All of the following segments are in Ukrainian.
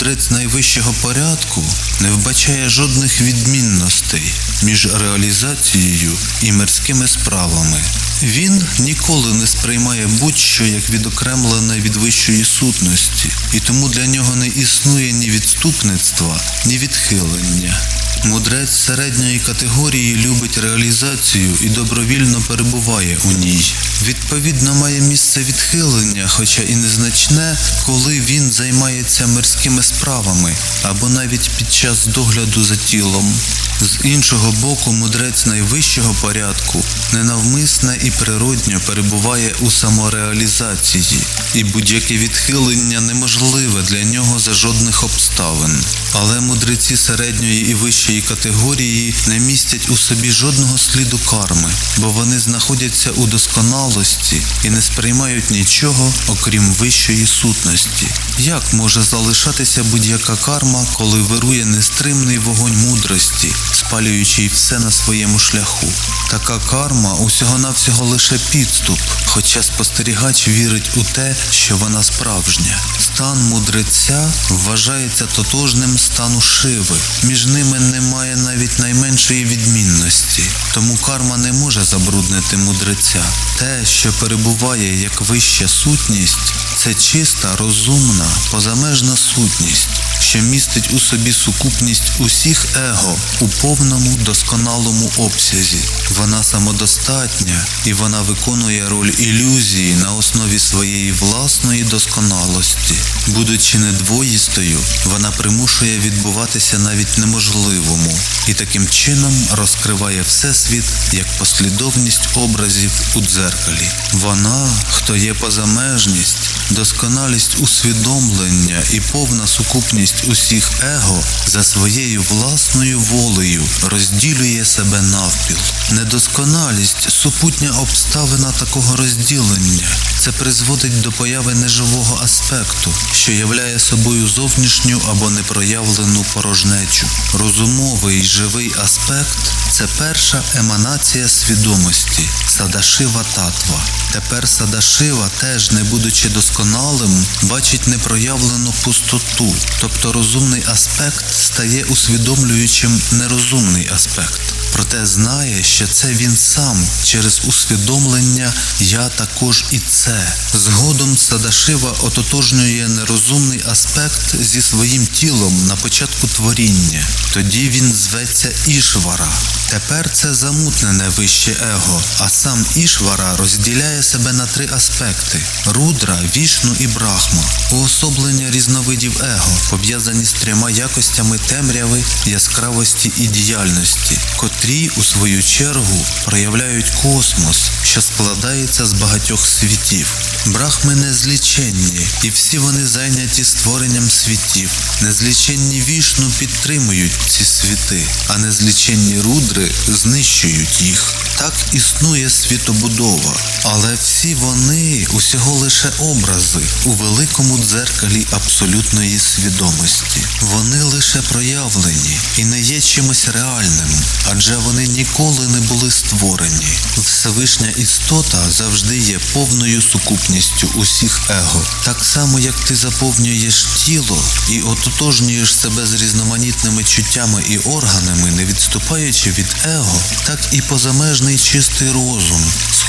мудрець найвищого порядку не вбачає жодних відмінностей між реалізацією і мирськими справами. Він ніколи не сприймає будь-що як відокремлене від вищої сутності, і тому для нього не існує ні відступництва, ні відхилення. Мудрець середньої категорії любить реалізацію і добровільно перебуває у ній. Відповідно, має місце відхилення, хоча і незначне, коли він займається мирськими справами або навіть під час догляду за тілом. З іншого боку, мудрець найвищого порядку ненавмисне і природньо перебуває у самореалізації, і будь-яке відхилення неможливе для нього за жодних обставин. Але мудреці середньої і вищої категорії не містять у собі жодного сліду карми, бо вони знаходяться у досконалості і не сприймають нічого, окрім вищої сутності. Як може залишатися будь-яка карма, коли вирує нестримний вогонь мудрості, спалюючий все на своєму шляху? Така карма усього-навсього лише підступ, хоча спостерігач вірить у те, що вона справжня. Стан мудреця вважається тотожним стану шиви. Між ними немає навіть найменшої відмінності, тому карма не може забруднити мудреця. Те, що перебуває як вища сутність, це чиста, розумна, позамежна сутність, що містить у собі сукупність усіх его у повному досконалому обсязі. Вона самодостатня і вона виконує роль ілюзії на основі своєї власної досконалості. Будучи недвоїстою, вона примушує відбуватися навіть неможливому і таким чином розкриває всесвіт як послідовність образів у дзеркалі. Вона, хто є позамежність, досконалість усвідомлення і повна сукупність усіх его за своєю власною волею розділює себе навпіл. Недосконалість супутня обставина такого розділення. Це призводить до появи неживого аспекту, що являє собою зовнішню або непроявлену порожнечу. Розумовий живий аспект це перша еманація свідомості Садашива Татва. Тепер Садашива, теж не будучи досконалим, бачить непроявлену пустоту, тобто розумний аспект стає усвідомлюючим нерозумний аспект. Проте знає, що це він сам через усвідомлення я також і це. Згодом Садашива ототожнює нерозумний аспект зі своїм тілом на початку творіння. Тоді він зветься Ішвара. Тепер це замутнене вище его, а сам Ішвара розділяє себе на три аспекти: рудра, вішну і брахма, уособлення різновидів его, пов'язані з трьома якостями темряви, яскравості і діяльності, котрі, у свою чергу, проявляють космос, що складається з багатьох світів. Брахми незліченні, і всі вони зайняті створенням світів. Незліченні вішну підтримують ці світи, а незліченні рудри знищують їх. Так існує світобудова, але всі вони усього лише образи у великому дзеркалі абсолютної свідомості. Вони лише проявлені і не є чимось реальним, адже вони ніколи не були створені. Всевишня істота завжди є повною сукупністю усіх его. Так само, як ти заповнюєш тіло і ототожнюєш себе з різноманітними чуттями і органами, не відступаючи від его, так і позамежний чистий розум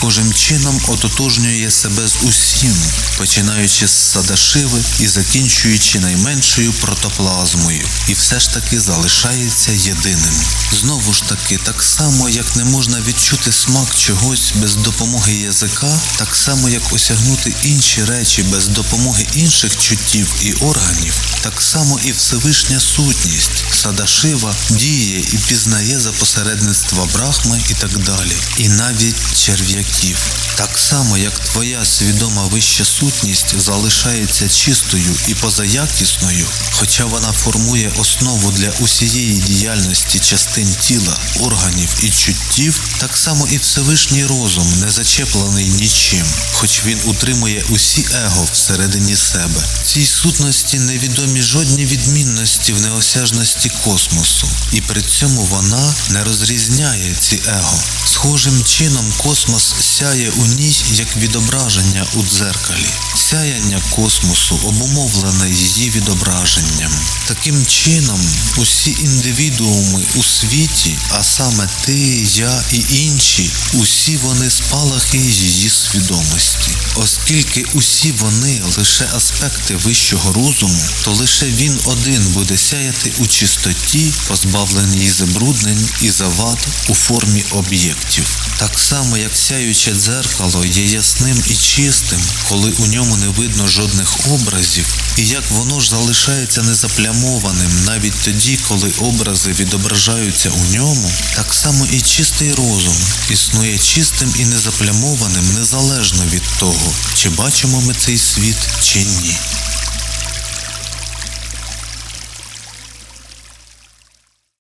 схожим чином ототожнює себе з усім, починаючи з садашиви і закінчуючи найменшою протоплазмою, і все ж таки залишається єдиним. Знову ж таки, так само як не можна відчути смак чогось без допомоги язика, так само як осягнути інші речі без допомоги інших чуттів і органів, так само і Всевишня сутність, Садашива діє і пізнає за посередництва брахми і так далі, і навіть черв'яків. Так само, як твоя свідома вища сутність залишається чистою і позаякісною, хоча вона формує основу для усієї діяльності частин тіла, органів і чуттів, так само і Всевишній розум не зачеплений нічим, хоч він утримує усі его всередині себе. Цій сутності невідомі жодні відмінності в неосяжності космосу, і при цьому вона не розрізняє ці его. Схожим чином космос сяє у ній як відображення у дзеркалі. Сяяння космосу обумовлене її відображенням. Таким чином, усі індивідууми у світі, а саме ти, я і інші, усі вони спалахи її свідомості. Оскільки усі вони лише аспекти вищого розуму, то лише він один буде сяяти у чистоті, позбавленій забруднень і завад у формі об'єктів. Так само, як сяюче дзеркало є ясним і чистим, коли у ньому не видно жодних образів, і як воно ж залишається незаплямованим навіть тоді, коли образи відображаються у ньому, так само і чистий розум існує чистим і незаплямованим незалежно від того, чи бачимо ми цей світ чи ні.